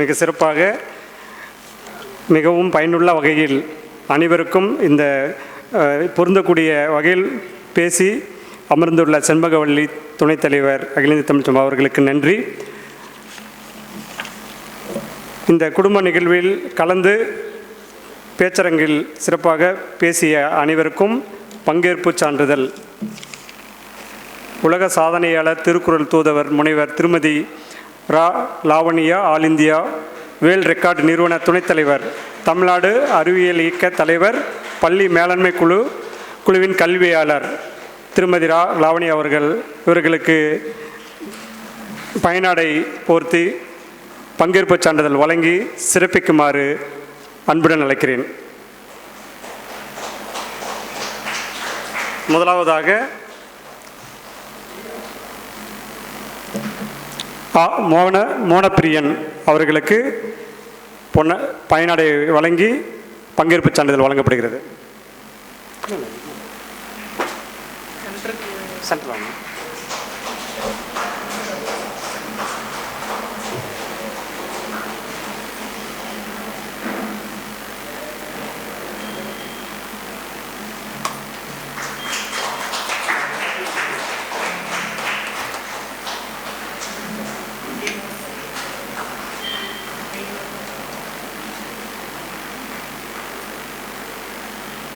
மிக சிறப்பாக மிகவும் பயனுள்ள வகையில் அனைவருக்கும் இந்த பொருந்தக்கூடிய வகையில் பேசி அமர்ந்துள்ள செண்பகவல்லி துணைத் தலைவர் தமிழ்ச்சம் அவர்களுக்கு நன்றி. இந்த குடும்ப நிகழ்வில் கலந்து பேச்சரங்கில் சிறப்பாக பேசிய அனைவருக்கும் பங்கேற்பு சான்றிதழ். உலக சாதனையாளர் திருக்குறள் தூதவர் முனைவர் Thirumathi Ra Lavanya all India world record நிறுவன துணைத் தலைவர் தமிழ்நாடு அறிவியல் இயக்க தலைவர் பள்ளி மேலாண்மை குழு குழுவின் கல்வியாளர் திருமதி ரா லாவணி அவர்கள் இவர்களுக்கு பயனாடை போர்த்தி பங்கேற்பு சான்றிதழ் வழங்கி சிறப்பிக்குமாறு அன்புடன் அழைக்கிறேன். முதலாவதாக ஆ மோகன மோனப்பிரியன் அவர்களுக்கு பொன்ன பயனாடை வழங்கி பங்கேற்பு சான்றிதழ் வழங்கப்படுகிறது சென்டர் வாங்க.